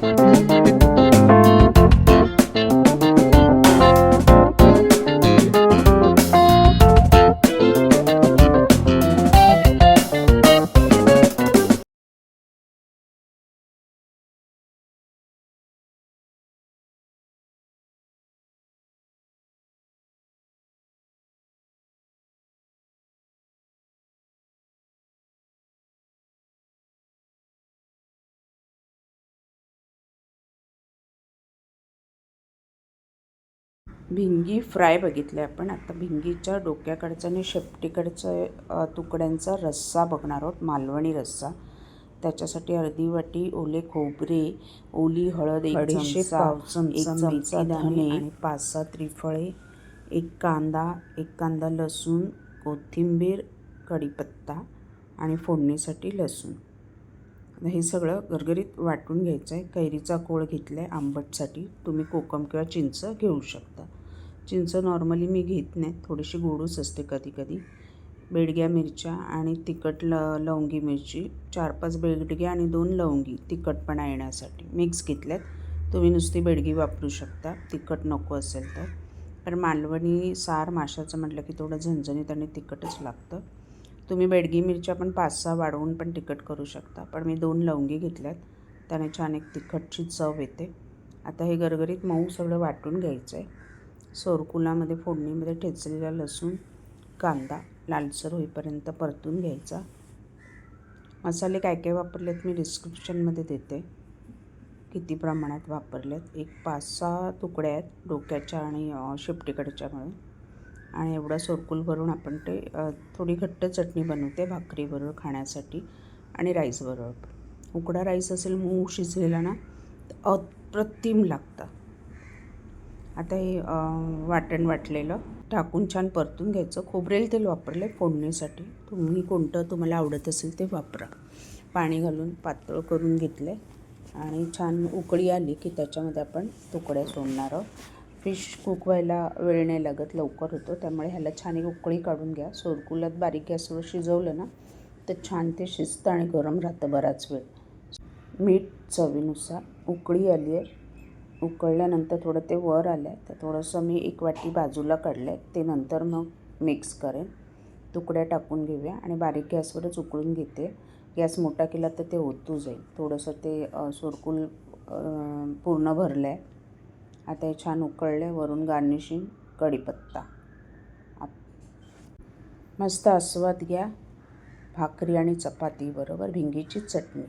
Bye. Bhingi fry बघितले आपण. आता भिंगीच्या डोक्याकडचं आणि शेपटीकडचं तुकड्यांचा रस्सा बघणार आहोत मालवणी रस्सा. त्याच्यासाठी अर्धी वाटी ओले खोबरे ओली हळद एक अडीचशे चमचा, एक चमचा आणि पाच सहा त्रिफळे एक कांदा एक कांदा लसूण कोथिंबीर कढीपत्ता आणि फोडणीसाठी लसूण. हे सगळं गरगरीत वाटून घ्यायचं आहे कैरीचा कोळ घेतला आहे आंबटसाठी. तुम्ही कोकम किंवा चिंच घेऊ शकता. चिंच नॉर्मली मी घेत नाही. थोडीशी गोडूस असते कधी कधी. बेडग्या मिरच्या आणि तिखट ल लवंगी मिरची. चार पाच बेडग्या आणि दोन लवंगी तिखटपणा येण्यासाठी. मिक्स घेतल्यात. तुम्ही नुसती बेडगी वापरू शकता. तिखट नको असेल तर. तर मालवणी सार माशाचं म्हटलं की थोडं झणझणीत आणि तिखटच लागतं. तुम्ही बेडगी मिरच्या पण पाच सहा वाढवून पण तिखट करू शकता. पण मी दोन लवंगी घेतल्यात. त्याने छान एक तिखटची चव येते. आता हे गरगरीत मऊ सगळं वाटून घ्यायचं आहे सोरकुलामध्ये फोडणीमध्ये ठेचलेला लसूण कांदा लालसर होईपर्यंत परतून घ्यायचा. मसाले काय काय वापरलेत मी डिस्क्रिप्शनमध्ये देते. किती प्रमाणात वापरलेत? एक पाच सहा तुकड्या आहेत डोक्याच्या आणि अ, शेपटीकडच्या मिळून आणि एवढं सोरकुल भरून आपण ते थोडी घट्ट चटणी बनवते भाकरीबरोबर खाण्यासाठी आणि राईसबरोबर उकडा राईस असेल मऊ शिजलेला ना तर अप्रतिम लागतं. आता हे वाटण वाटलेलं. टाकून छान परतून घ्यायचं. खोबरेल तेल वापरले फोडणीसाठी. तुम्ही कोणतं तुम्हाला आवडत असेल ते वापरा. पाणी घालून पातळ करून घेतलं आणि छान उकळी आली की त्याच्यामध्ये आपण तुकड्या सोडणार आहोत. फिश कुक व्हायला वेळ नाही लागत लवकर होतो. त्यामुळे ह्याला छान एक उकळी काढून घ्या. सोरकुलात बारीक गॅसवर शिजवलं ना तर छान ते शिजतं आणि गरम राहतं बराच वेळ. मीठ चवीनुसार उकळी आली आहे उकळल्यानंतर थोडं ते वर आलं आहे तर थोडंसं मी एक वाटी बाजूला काढलं आहे ते नंतर मग मिक्स करेन. तुकड्या टाकून घेऊया आणि बारीक गॅसवरच उकळून घेते. गॅस मोठा केला तर ते ओतू जाईल. थोडंसं ते सुरकूल पूर्ण भरलं आहे आता हे छान उकळलं आहे वरून गार्निशिंग कढीपत्ता. मस्त आस्वाद घ्या. भाकरी आणि चपाती बरोबर? भिंगीची चटणी.